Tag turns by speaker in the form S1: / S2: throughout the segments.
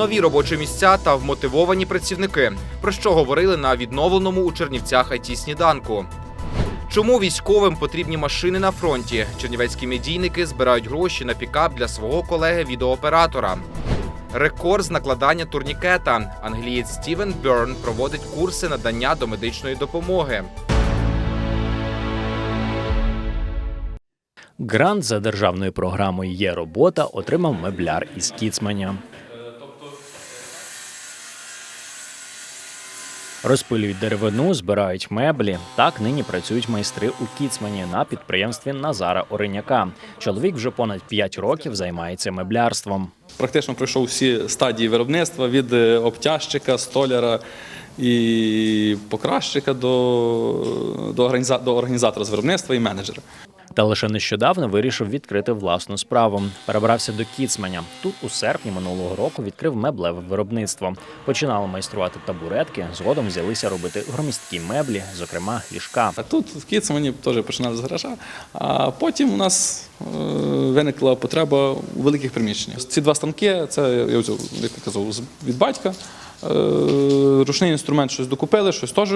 S1: нові робочі місця та вмотивовані працівники. Про що говорили на відновленому у Чернівцях it сніданку. Чому військовим потрібні машини на фронті? Чернівецькі медійники збирають гроші на пікап для свого колеги відеооператора. Рекорд з накладання турнікета. Англієць Стівен Берн проводить курси надання домедичної допомоги.
S2: Грант за державною програмою Є робота отримав мебляр із Кіцманя. Розпилюють деревину, збирають меблі. Так нині працюють майстри у Кіцмані на підприємстві Назара Ореняка. Чоловік вже понад 5 років займається меблярством.
S3: Практично пройшов всі стадії виробництва від е, обтяжчика, столяра і покращика до, до, до організатора з виробництва і менеджера.
S2: Та лише нещодавно вирішив відкрити власну справу. Перебрався до Кіцманя. Тут у серпні минулого року відкрив меблеве виробництво. Починали майструвати табуретки. Згодом взялися робити громісткі меблі, зокрема ліжка.
S3: А тут в Кіцмані теж починали з гаража. А потім у нас е, виникла потреба у великих приміщеннях. Ці два станки це я взяв, як я казав, від батька. Е, Ручний інструмент щось докупили, щось теж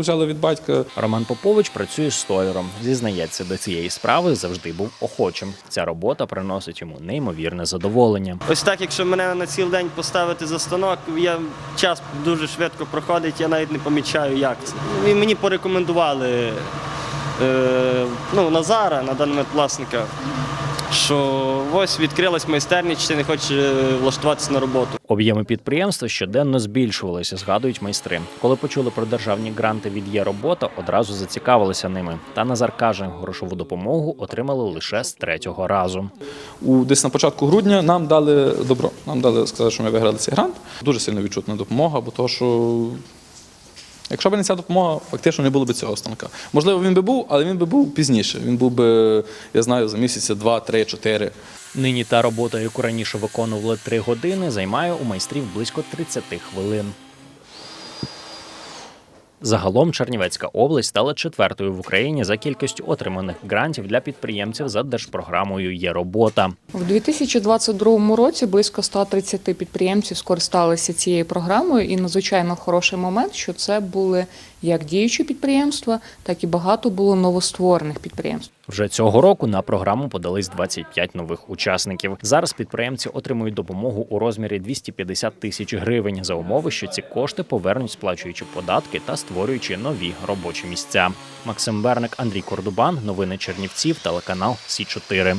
S3: взяли від батька.
S2: Роман Попович працює столяром. Зізнається, до цієї справи завжди був охочим. Ця робота приносить йому неймовірне задоволення.
S4: Ось так, якщо мене на цілий день поставити за станок, я час дуже швидко проходить, я навіть не помічаю, як це. І мені порекомендували ну, Назара, на даний момент власника, що ось відкрилась майстерня, чи ти не хочеш е, влаштуватися на роботу.
S2: Об'єми підприємства щоденно збільшувалися, згадують майстри. Коли почули про державні гранти від є робота, одразу зацікавилися ними. Та Назар каже, грошову допомогу отримали лише з третього разу.
S3: У десь на початку грудня нам дали добро. Нам дали сказати, що ми виграли цей грант. Дуже сильно відчутна допомога, бо того, що якщо б не ця допомога, фактично не було б цього станка. Можливо, він би був, але він би був пізніше. Він був би, я знаю, за місяця два, три, чотири.
S2: Нині та робота, яку раніше виконували три години, займає у майстрів близько 30 хвилин. Загалом Чернівецька область стала четвертою в Україні за кількістю отриманих грантів для підприємців за держпрограмою Є робота.
S5: в 2022 році близько 130 підприємців скористалися цією програмою, і надзвичайно хороший момент, що це були як діючі підприємства, так і багато було новостворених підприємств.
S2: Вже цього року на програму подались 25 нових учасників. Зараз підприємці отримують допомогу у розмірі 250 тисяч гривень за умови, що ці кошти повернуть, сплачуючи податки та створюючи нові робочі місця. Максим Берник, Андрій Кордубан, новини Чернівців, телеканал Сі 4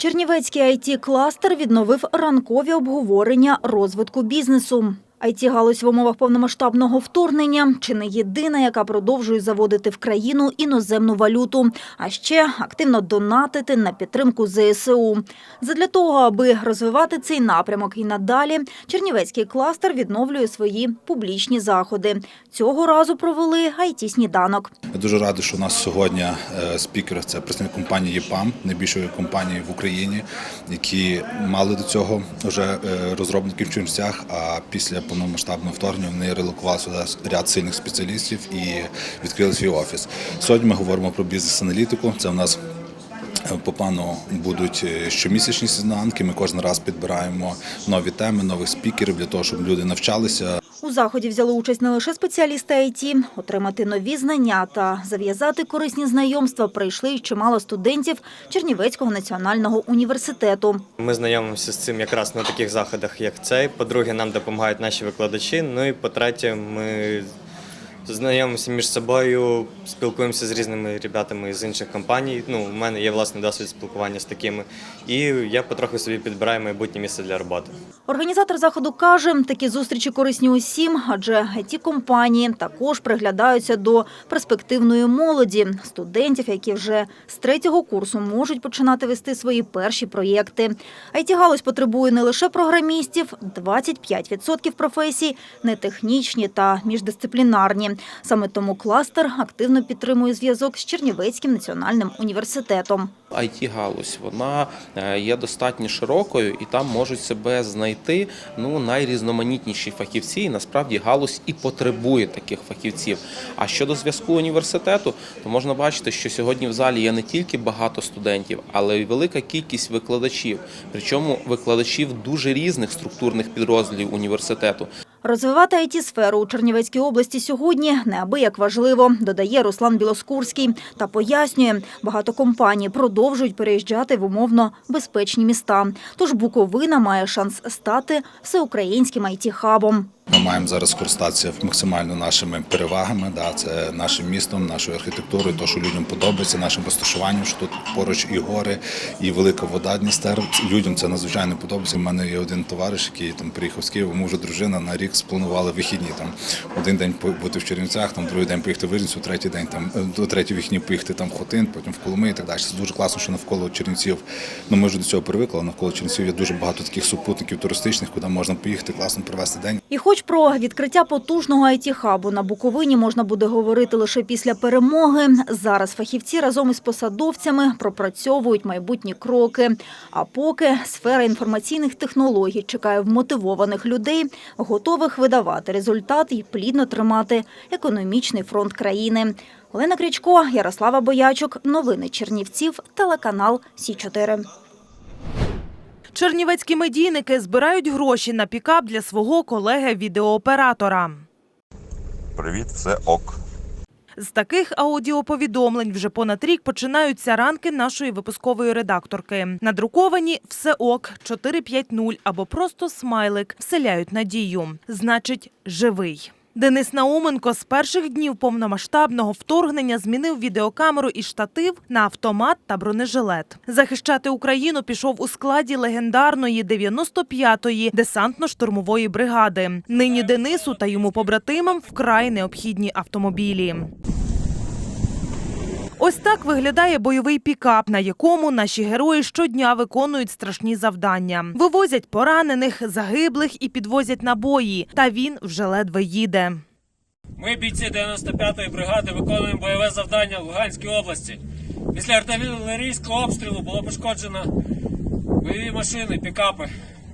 S6: Чернівецький it кластер відновив ранкові обговорення розвитку бізнесу. It галузь в умовах повномасштабного вторгнення чи не єдина, яка продовжує заводити в країну іноземну валюту, а ще активно донатити на підтримку ЗСУ. Задля того, аби розвивати цей напрямок і надалі, Чернівецький кластер відновлює свої публічні заходи. Цього разу провели it сніданок
S7: Я дуже радий, що у нас сьогодні е, спікер це представник компанії ЄПАМ, найбільшої компанії в Україні, які мали до цього вже е, розробників в Чернівцях, а після повномасштабного вторгнення вони релокували сюди ряд сильних спеціалістів і відкрили свій офіс. Сьогодні ми говоримо про бізнес-аналітику. Це в нас е, по плану будуть е, щомісячні сізнанки. Ми кожен раз підбираємо нові теми, нових спікерів для того, щоб люди навчалися,
S6: У заході взяли участь не лише спеціалісти IT, отримати нові знання та зав'язати корисні знайомства прийшли й чимало студентів Чернівецького національного університету.
S4: Ми знайомимося з цим якраз на таких заходах, як цей. По-друге, нам допомагають наші викладачі. Ну і по-третє, ми знайомимося між собою, спілкуємося з різними ребятами з інших компаній. Ну, у мене є власний досвід спілкування з такими, і я потроху собі підбираю майбутнє місце для роботи.
S6: Організатор заходу каже, такі зустрічі корисні усім, адже it компанії також приглядаються до перспективної молоді, студентів, які вже з третього курсу можуть починати вести свої перші проєкти. it галузь потребує не лише програмістів, 25% професій нетехнічні та міждисциплінарні. Саме тому кластер активно підтримує зв'язок з Чернівецьким національним університетом.
S8: it галузь вона е, є достатньо широкою, і там можуть себе знайти ну найрізноманітніші фахівці. І насправді галузь і потребує таких фахівців. А щодо зв'язку університету, то можна бачити, що сьогодні в залі є не тільки багато студентів, але й велика кількість викладачів. Причому викладачів дуже різних структурних підрозділів університету.
S6: Розвивати it сферу у Чернівецькій області сьогодні неабияк важливо, додає Руслан Білоскурський та пояснює, багато компаній продовжують переїжджати в умовно безпечні міста. Тож Буковина має шанс стати всеукраїнським it хабом
S7: Ми маємо зараз скористатися максимально нашими перевагами. Да, це нашим містом, нашою архітектурою, то, що людям подобається, нашим розташуванням, що тут поруч і гори, і велика вода Дністер. Людям це надзвичайно подобається. У мене є один товариш, який там приїхав з Києва, мужа дружина на рік спланували вихідні. Там один день бути в Чернівцях, там другий день поїхати в Вижницю, третій день там е, до третій вихідні поїхати там в Хотин, потім в Коломи і так далі. Це дуже класно, що навколо Чернівців. Ну ми вже до цього привикли. Навколо Чернівців є дуже багато таких супутників туристичних, куди можна поїхати, класно провести день.
S6: І хоч про відкриття потужного it хабу на Буковині можна буде говорити лише після перемоги, зараз фахівці разом із посадовцями пропрацьовують майбутні кроки. А поки сфера інформаційних технологій чекає вмотивованих людей, готових видавати результат і плідно тримати економічний фронт країни. Олена Крічко, Ярослава Боячук, новини Чернівців, телеканал Сі 4
S9: Чернівецькі медійники збирають гроші на пікап для свого колеги-відеооператора.
S10: Привіт, все ок.
S9: З таких аудіоповідомлень вже понад рік починаються ранки нашої випускової редакторки. Надруковані все ок 450 або просто смайлик вселяють надію. Значить, живий. Денис Науменко з перших днів повномасштабного вторгнення змінив відеокамеру і штатив на автомат та бронежилет. Захищати Україну пішов у складі легендарної 95-ї десантно-штурмової бригади. Нині Денису та йому побратимам вкрай необхідні автомобілі. Ось так виглядає бойовий пікап, на якому наші герої щодня виконують страшні завдання. Вивозять поранених, загиблих і підвозять набої. Та він вже ледве їде.
S11: Ми, бійці 95-ї бригади, виконуємо бойове завдання в Луганській області. Після артилерійського обстрілу було пошкоджено бойові машини, пікапи.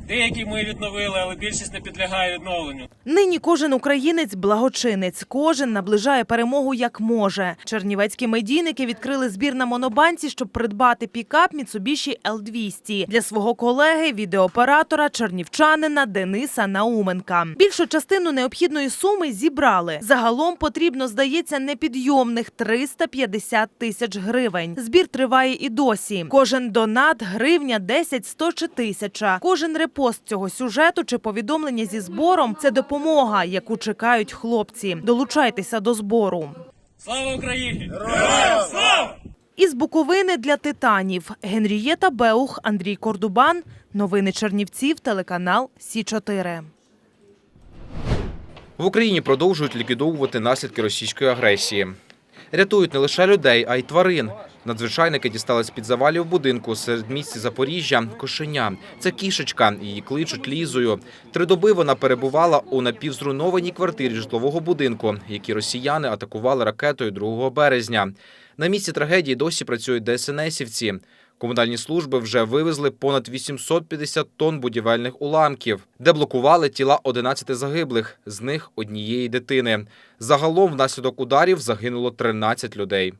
S11: Деякі ми відновили, але більшість не підлягає відновленню.
S9: Нині кожен українець благочинець, кожен наближає перемогу як може. Чернівецькі медійники відкрили збір на монобанці, щоб придбати пікап Mitsubishi L200 для свого колеги, відеооператора, чернівчанина Дениса Науменка. Більшу частину необхідної суми зібрали. Загалом потрібно, здається, непідйомних 350 тисяч гривень. Збір триває і досі. Кожен донат, гривня, 10, 100 чи тисяча. Кожен репост цього сюжету чи повідомлення зі збором це допомога, яку чекають хлопці. Долучайтеся до збору.
S11: Слава Україні! Героям слава!
S9: Із Буковини для титанів Генрієта Беух, Андрій Кордубан. Новини Чернівців, телеканал Сі 4
S1: В Україні продовжують ліквідовувати наслідки російської агресії. Рятують не лише людей, а й тварин. Надзвичайники дістали з під завалів будинку серед місць Запоріжжя кошеня. Це кішечка. Її кличуть лізою. Три доби вона перебувала у напівзруйнованій квартирі житлового будинку, які росіяни атакували ракетою 2 березня. На місці трагедії досі працюють ДСНСівці. Комунальні служби вже вивезли понад 850 тонн будівельних уламків, де блокували тіла 11 загиблих, з них однієї дитини. Загалом внаслідок ударів загинуло 13 людей.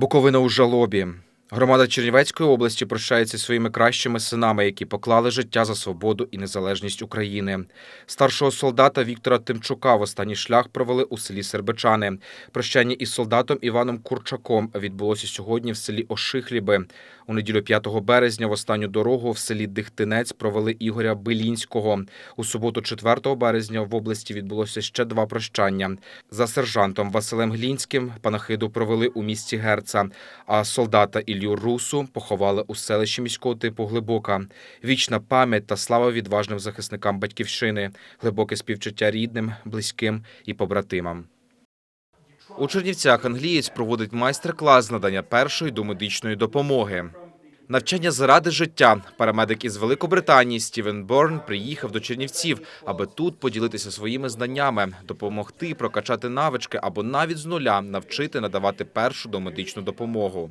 S1: Буковина у жалобі. Громада Чернівецької області прощається своїми кращими синами, які поклали життя за свободу і незалежність України. Старшого солдата Віктора Тимчука в останній шлях провели у селі Сербичани. Прощання із солдатом Іваном Курчаком відбулося сьогодні в селі Ошихліби. У неділю 5 березня в останню дорогу в селі Дихтинець провели Ігоря Белінського. У суботу 4 березня в області відбулося ще два прощання. За сержантом Василем Глінським панахиду провели у місті Герца, а солдата Ілью Русу поховали у селищі міського типу Глибока. Вічна пам'ять та слава відважним захисникам батьківщини, глибоке співчуття рідним, близьким і побратимам. У Чернівцях англієць проводить майстер-клас з надання першої домедичної допомоги. Навчання заради життя. Парамедик із Великобританії Стівен Борн приїхав до Чернівців, аби тут поділитися своїми знаннями, допомогти прокачати навички або навіть з нуля навчити надавати першу домедичну допомогу.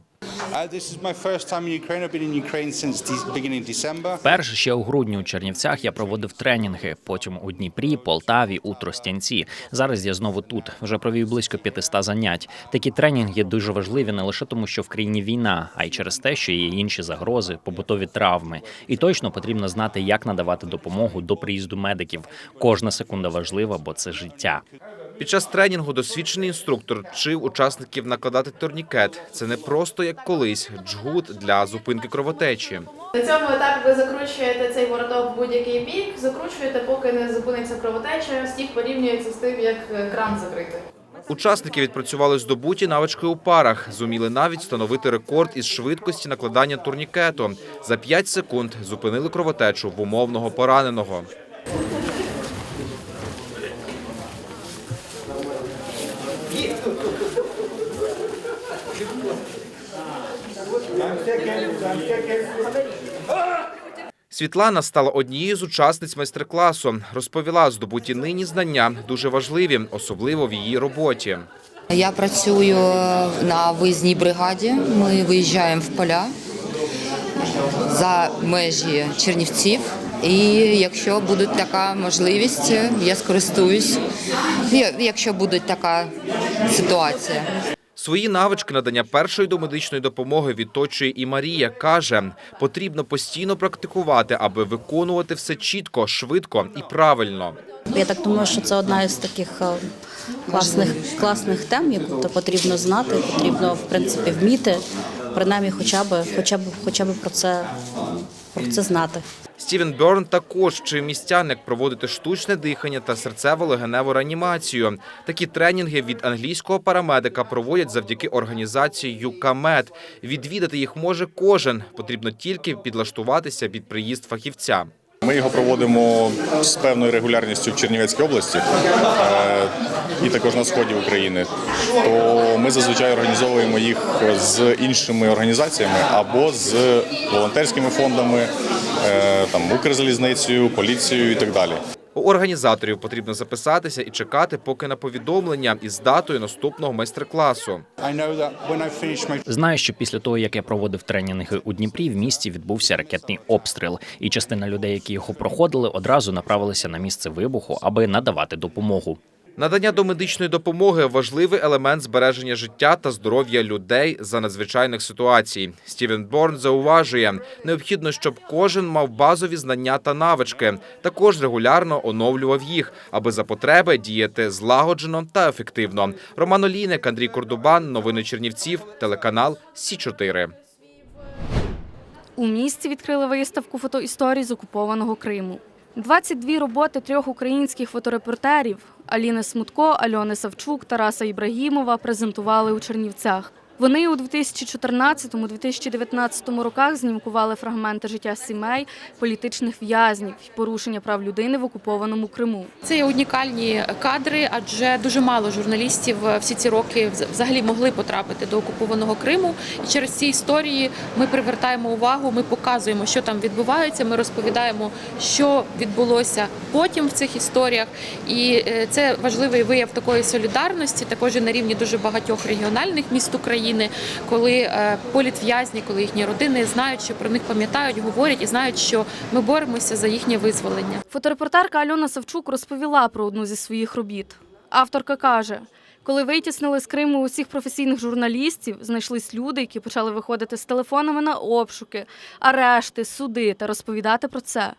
S12: Uh, this is my first time in Ukraine. I've been in Ukraine since de- beginning December.
S2: Перше ще у грудні у Чернівцях я проводив тренінги. Потім у Дніпрі, Полтаві, у Тростянці. Зараз я знову тут. Вже провів близько 500 занять. Такі тренінги дуже важливі не лише тому, що в країні війна, а й через те, що є інші загрози, побутові травми. І точно потрібно знати, як надавати допомогу до приїзду медиків. Кожна секунда важлива, бо це життя.
S1: Під час тренінгу досвідчений інструктор вчив учасників накладати турнікет. Це не просто як колись джгут для зупинки кровотечі.
S13: На цьому етапі ви закручуєте цей вороток в будь-який бік, закручуєте, поки не зупиниться кровотеча. Стік порівнюється з тим, як е, кран закрити.
S1: Учасники відпрацювали здобуті навички у парах, зуміли навіть встановити рекорд із швидкості накладання турнікету. За 5 секунд зупинили кровотечу в умовного пораненого. Світлана стала однією з учасниць майстер-класу. Розповіла, здобуті нині знання дуже важливі, особливо в її роботі.
S14: Я працюю на виїзній бригаді. Ми виїжджаємо в поля за межі Чернівців. І якщо буде така можливість, я скористуюсь, якщо буде така ситуація.
S1: Свої навички надання першої домедичної допомоги відточує і Марія. Каже, потрібно постійно практикувати, аби виконувати все чітко, швидко і правильно.
S15: Я так думаю, що це одна із таких е, класних, класних тем, яку потрібно знати, потрібно в принципі вміти, принаймні хоча б, хоча б, хоча б про це, про це знати.
S1: Стівен Берн також вчив містян, проводити штучне дихання та серцево-легеневу реанімацію. Такі тренінги від англійського парамедика проводять завдяки організації ЮКАМЕД. Відвідати їх може кожен. Потрібно тільки підлаштуватися під приїзд фахівця.
S10: Ми його проводимо з певною регулярністю в Чернівецькій області е, і також на сході України. То ми зазвичай організовуємо їх з іншими організаціями або з волонтерськими фондами, е, там Укрзалізницею, поліцією і так далі.
S1: У організаторів потрібно записатися і чекати, поки на повідомлення із датою наступного майстер-класу.
S2: Знаю, що після того, як я проводив тренінги у Дніпрі, в місті відбувся ракетний обстріл, і частина людей, які його проходили, одразу направилися на місце вибуху, аби надавати допомогу.
S1: Надання домедичної допомоги важливий елемент збереження життя та здоров'я людей за надзвичайних ситуацій. Стівен Борн зауважує, необхідно, щоб кожен мав базові знання та навички. Також регулярно оновлював їх, аби за потреби діяти злагоджено та ефективно. Роман Олійник, Андрій Кордубан, новини Чернівців, телеканал Сі 4
S16: У місті відкрили виставку фотоісторій з окупованого Криму. 22 роботи трьох українських фоторепортерів Аліни Смутко, Альони Савчук, Тараса Ібрагімова презентували у Чернівцях. Вони у 2014-2019 роках знімкували фрагменти життя сімей, політичних в'язнів і порушення прав людини в окупованому Криму.
S17: Це є унікальні кадри, адже дуже мало журналістів всі ці роки взагалі могли потрапити до окупованого Криму. І через ці історії ми привертаємо увагу, ми показуємо, що там відбувається. Ми розповідаємо, що відбулося потім в цих історіях. І е, це важливий вияв такої солідарності, також і на рівні дуже багатьох регіональних міст України, коли е, політв'язні, коли їхні родини знають, що про них пам'ятають, говорять і знають, що ми боремося за їхнє визволення.
S16: Фоторепортерка Альона Савчук розповіла про одну зі своїх робіт. Авторка каже, коли витіснили з Криму усіх професійних журналістів, знайшлись люди, які почали виходити з телефонами на обшуки, арешти, суди та розповідати про це.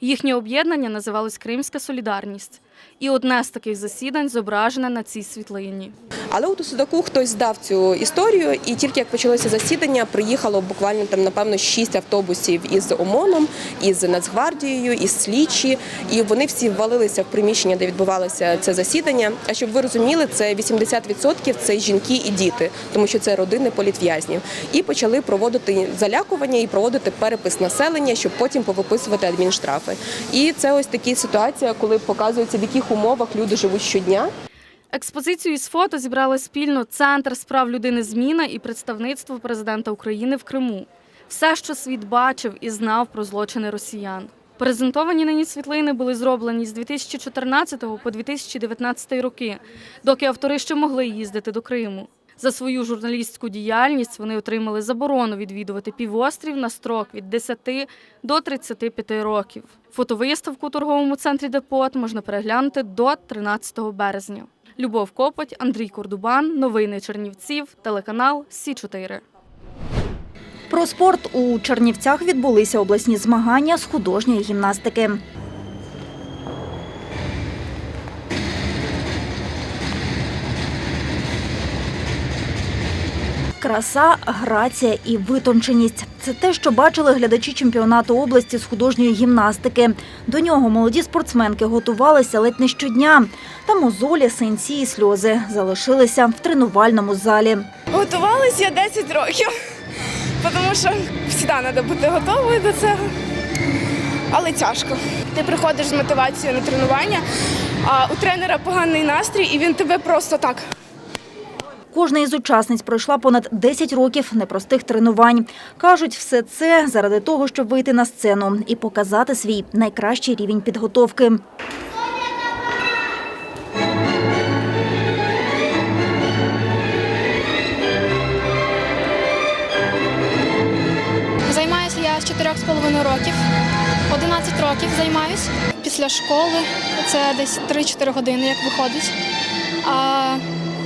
S16: Їхнє об'єднання називалось Кримська Солідарність. І одне з таких засідань зображене на цій світлині.
S18: Але у Судаку хтось здав цю історію, і тільки як почалося засідання, приїхало буквально там, напевно, шість автобусів із ОМОНом, із Нацгвардією, із слідчі, і вони всі ввалилися в приміщення, де відбувалося це засідання. А щоб ви розуміли, це 80% це жінки і діти, тому що це родини політв'язнів. І почали проводити залякування і проводити перепис населення, щоб потім повиписувати адмінштрафи. І це ось такі ситуації, коли показується, в яких умовах люди живуть щодня.
S16: Експозицію із фото зібрали спільно Центр справ людини Зміна і представництво президента України в Криму. Все, що світ бачив і знав про злочини росіян. Презентовані нині світлини були зроблені з 2014 по 2019 роки, доки автори ще могли їздити до Криму. За свою журналістську діяльність вони отримали заборону відвідувати півострів на строк від 10 до 35 років. Фотовиставку у торговому центрі Депот можна переглянути до 13 березня. Любов Копоть, Андрій Кордубан, новини Чернівців, телеканал Сі 4
S6: Про спорт у Чернівцях відбулися обласні змагання з художньої гімнастики. Краса, грація і витонченість це те, що бачили глядачі чемпіонату області з художньої гімнастики. До нього молоді спортсменки готувалися ледь не щодня. Та мозолі, синці і сльози залишилися в тренувальному залі.
S19: Готувалася я 10 років, тому що завжди треба бути готовою до цього. Але тяжко. Ти приходиш з мотивацією на тренування, а у тренера поганий настрій, і він тебе просто так.
S6: Кожна із учасниць пройшла понад 10 років непростих тренувань. Кажуть, все це заради того, щоб вийти на сцену і показати свій найкращий рівень підготовки.
S20: Займаюся я з 4,5 років. 11 років займаюся. Після школи це десь 3-4 години, як виходить.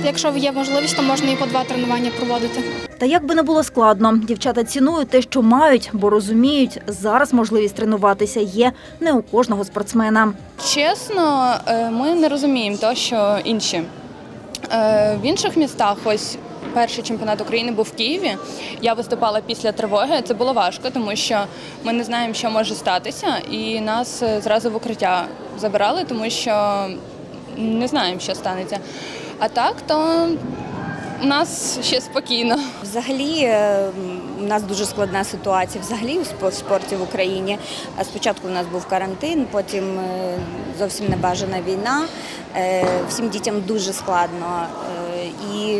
S20: Якщо є можливість, то можна і по два тренування проводити.
S6: Та як би не було складно, дівчата цінують те, що мають, бо розуміють, зараз можливість тренуватися є не у кожного спортсмена.
S21: Чесно, е, ми не розуміємо те, що інші. Е, В інших містах, ось перший чемпіонат України був в Києві. Я виступала після тривоги. Це було важко, тому що ми не знаємо, що може статися, і нас е, зразу в укриття забирали, тому що не знаємо, що станеться. А так, то у нас ще спокійно.
S22: Взагалі е, у нас дуже складна ситуація. Взагалі у спо- спорті в Україні. Спочатку у нас був карантин, потім е, зовсім небажана війна. Е, Всім дітям дуже складно. І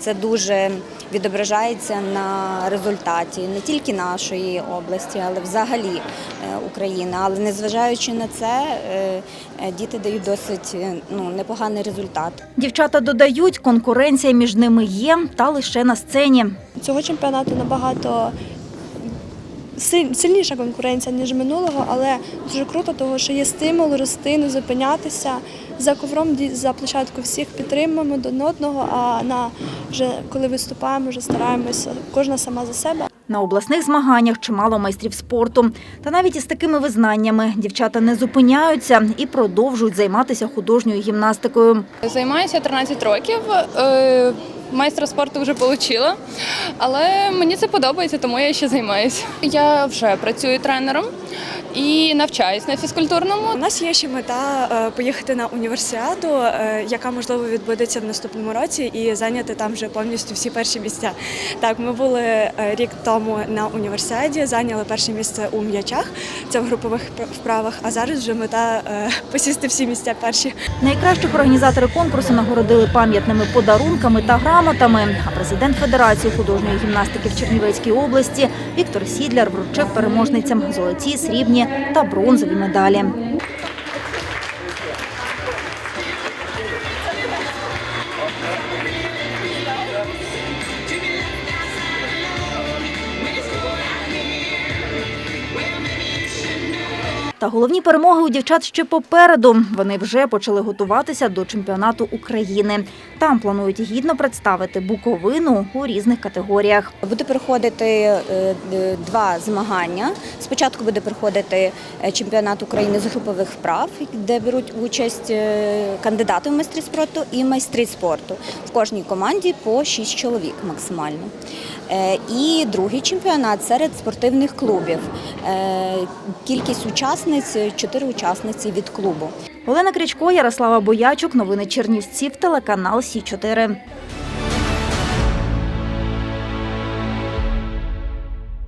S22: це дуже відображається на результаті не тільки нашої області, але взагалі е, України. Але незважаючи на це, е, е, діти дають досить ну, непоганий результат.
S6: Дівчата додають, конкуренція між ними є, та лише на сцені.
S23: Цього чемпіонату набагато сильніша конкуренція, ніж минулого, але дуже круто, тому що є стимул рости, не зупинятися. За ковром за площадку всіх підтримуємо один одного, а на вже коли виступаємо, вже стараємося кожна сама за себе.
S6: На обласних змаганнях чимало майстрів спорту. Та навіть із такими визнаннями дівчата не зупиняються і продовжують займатися художньою гімнастикою.
S21: Займаюся 13 років. Майстра спорту вже отримала, але мені це подобається, тому я ще займаюся. Я вже працюю тренером і навчаюсь на фізкультурному.
S19: У нас є ще мета е, поїхати на універсіаду, е, яка можливо відбудеться в наступному році, і зайняти там вже повністю всі перші місця. Так, ми були е, рік тому на універсіаді, зайняли перше місце у м'ячах, це в групових вправах. А зараз вже мета посісти всі місця перші.
S6: Найкращих організатори конкурсу нагородили пам'ятними подарунками та грамотами. А президент Федерації художньої гімнастики в Чернівецькій області Віктор Сідляр вручив переможницям золоті, срібні та бронзові медалі. Та головні перемоги у дівчат ще попереду. Вони вже почали готуватися до чемпіонату України. Там планують гідно представити Буковину у різних категоріях.
S22: Буде проходити е, два змагання. Спочатку буде проходити е, чемпіонат України з групових вправ, де беруть участь е, кандидати в майстри спорту і майстри спорту. В кожній команді по 6 чоловік максимально. Е, І другий чемпіонат серед спортивних клубів. Е, Кількість учасниць чотири учасниці від клубу.
S6: Олена Крячко, Ярослава Боячук. Новини Чернівців. Телеканал Сі 4